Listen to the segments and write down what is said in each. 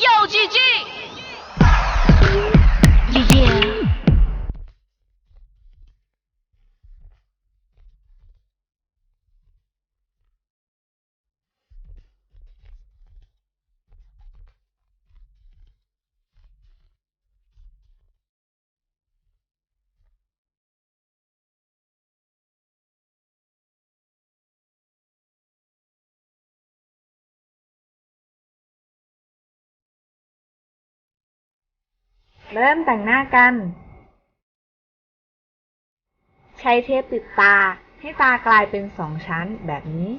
要 gg เริ่มแต่งหน้ากัน ใช้เทปติดตาให้ตากลายเป็นสองชั้นแบบนี้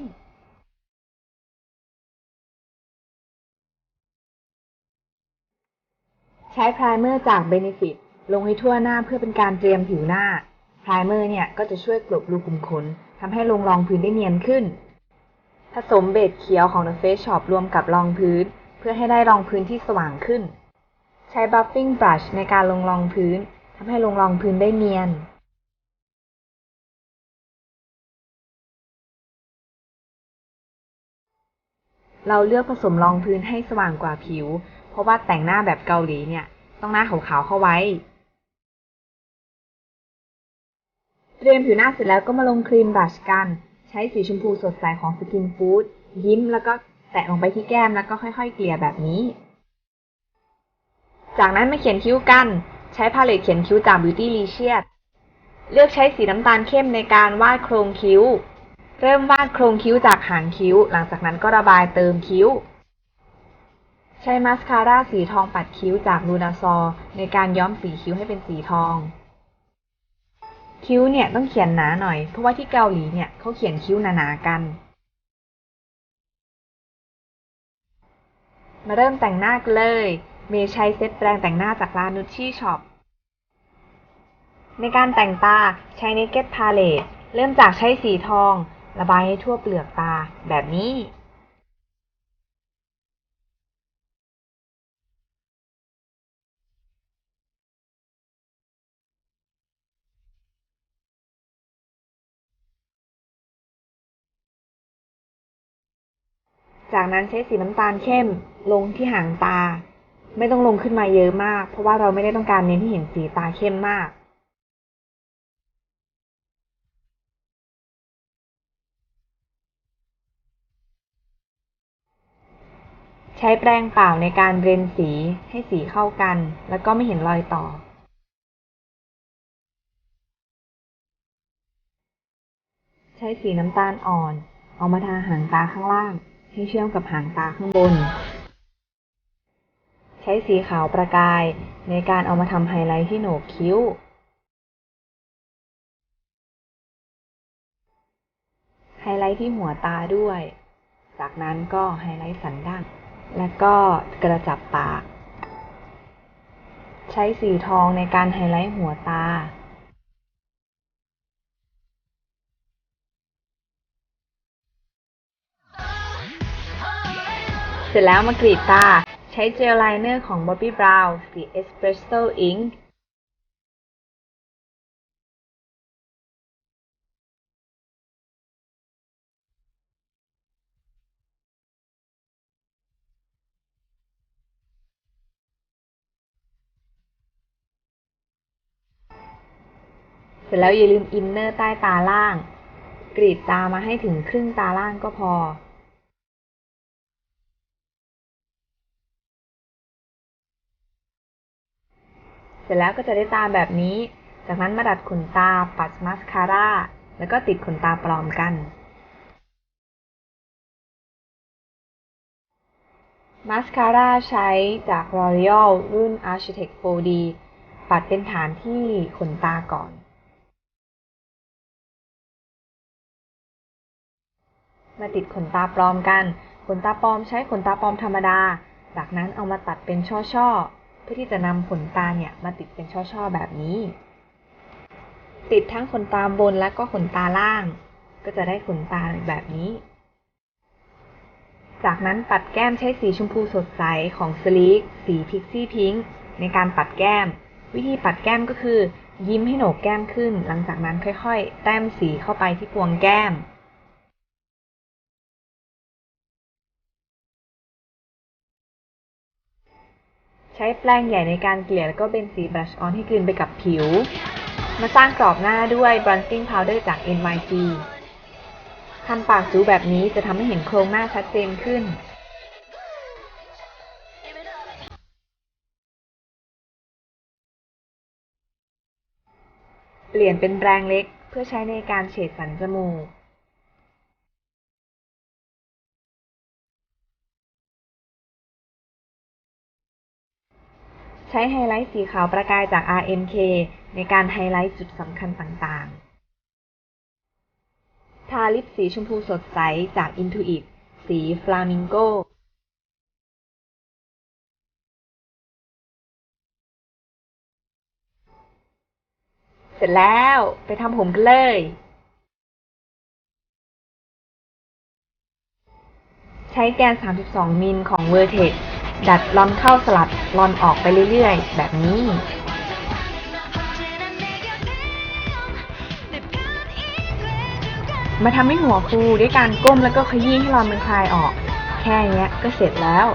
ใช้ไพรเมอร์จาก Benefit ลงให้ทั่วหน้าเพื่อเป็นการเตรียมผิวหน้าไพรเมอร์เนี่ยก็จะช่วยกลบรูขุมขนทำให้ลงรองพื้นได้เนียนขึ้น ผสมเบสเขียวของ The Face Shop รวมกับรองพื้น เพื่อให้ได้รองพื้นที่สว่างขึ้น ใช้ buffing brush ในการลงรองพื้นทำให้ลงรองพื้นได้เนียนเราเลือกผสมรองพื้นให้สว่างกว่าผิว เพราะว่าแต่งหน้าแบบเกาหลีเนี่ย ต้องหน้าขาวๆเข้าไว้ เตรียมผิวหน้าเสร็จแล้วก็มาลงครีมบลัชกัน ใช้สีชมพูสดใสของสกินฟู้ดยิ้มแล้วก็แตะลงไปที่แก้มแล้วก็ค่อยๆ เกลี่ยแบบนี้ จากนั้นมาเขียนคิ้วกัน ใช้พาเลตเขียนคิ้วจาก Beauty l i c i o u s เลือกใช้สีน้ำตาลเข้มในการวาดโครงคิ้ว เริ่มวาดโครงคิ้วจากหางคิ้ว หลังจากนั้นก็ระบายเติมคิ้ว ใช้มาสคาร่าสีทองปัดคิ้วจากลูนาซอในการย้อมสีคิ้วให้เป็นสีทอง คิ้วเนี่ยต้องเขียนหนาหน่อย เพราะว่าที่เกาหลีเนี่ยเขาเขียนคิ้วหนาๆกัน มาเริ่มแต่งหน้ากันเลย เมย์ใช้เซตแปรงแต่งหน้าจากร้านนุชชี่ช็อป ในการแต่งตาใช้ Naked Palette เริ่มจากใช้สีทอง ระบายให้ทั่วเปลือกตาแบบนี้จากนั้นใช้สีน้ำตาลเข้มลงที่หางตา ไม่ต้องลงขึ้นมาเยอะมาก เพราะว่าเราไม่ได้ต้องการเน้นให้เห็นสีตาเข้มมาก ใช้แปรงเปล่าในการเบรนสีให้สีเข้ากัน แล้วก็ไม่เห็นรอยต่อ ใช้สีน้ำตาลอ่อน เอามาทาหางตาข้างล่าง ให้เชื่อมกับหางตาข้างบน ใช้สีขาวประกาย ในการเอามาทำไฮไลท์ที่โหนกคิ้ว ไฮไลท์ที่หัวตาด้วย จากนั้นก็ไฮไลท์สันดั้งและก็กระจับปาก ใช้สีทองในการไฮไลท์หัวตาเสร็จแล้วมากรีดตา ใช้เจลไลเนอร์ของ Bobbi Brown สี Espresso Ink เสร็จแล้วอย่าลืมอินเนอร์ใต้ตาล่าง กรีดตามาให้ถึงครึ่งตาล่างก็พอ เสร็จแล้วก็จะได้ตาแบบนี้ จากนั้นมาดัดขนตาปัดมาสคาร่า แล้วก็ติดขนตาปลอมกัน มาสคาร่าใช้จาก L'Oreal รุ่น Architect 4D ปัดเป็นฐานที่ขนตาก่อน มาติดขนตาปลอมกัน ขนตาปลอมใช้ขนตาปลอมธรรมดา จากนั้นเอามาตัดเป็นช่อๆ เพื่อที่จะนำขนตาเนี่ยมาติดเป็นช่อๆแบบนี้ ติดทั้งขนตาบนและก็ขนตาล่าง ก็จะได้ขนตาแบบนี้ จากนั้นปัดแก้มใช้สีชมพูสดใสของสลีกสีพิกซี่พิงค์ในการปัดแก้ม วิธีปัดแก้มก็คือ ยิ้มให้โหนกแก้มขึ้น หลังจากนั้นค่อยๆ แต้มสีเข้าไปที่พวงแก้ม ช้แปรงใหญ่ในการเกลี่ยแล้วก็เบนสีบรัชออนให้กลืนไปกับผิว มาสร้างกรอบหน้าด้วย bronzing powder จาก NYG ทำปากจูแบบนี้จะทำให้เห็นโครงหน้าชัดเจนขึ้นเปลี่ยนเป็นแปรงเล็กเพื่อใช้ในการเฉดสันจมูก ใช้ไฮไลท์สีขาวประกายจาก RMK ในการไฮไลท์จุดสำคัญต่างๆ ทาลิปสีชมพูสดใสจาก Intuit สีฟลามิงโกเสร็จแล้วไปทำผมกันเลย ใช้แกน 32 มิลของ Vertex ดัดลอนเข้าสลัดลอนออกไปเรื่อยๆ แบบนี้ มาทำให้หัวฟูด้วยการก้มแล้วก็ขยี้ให้ลอนมันคลายออก แค่เนี้ยก็เสร็จแล้ว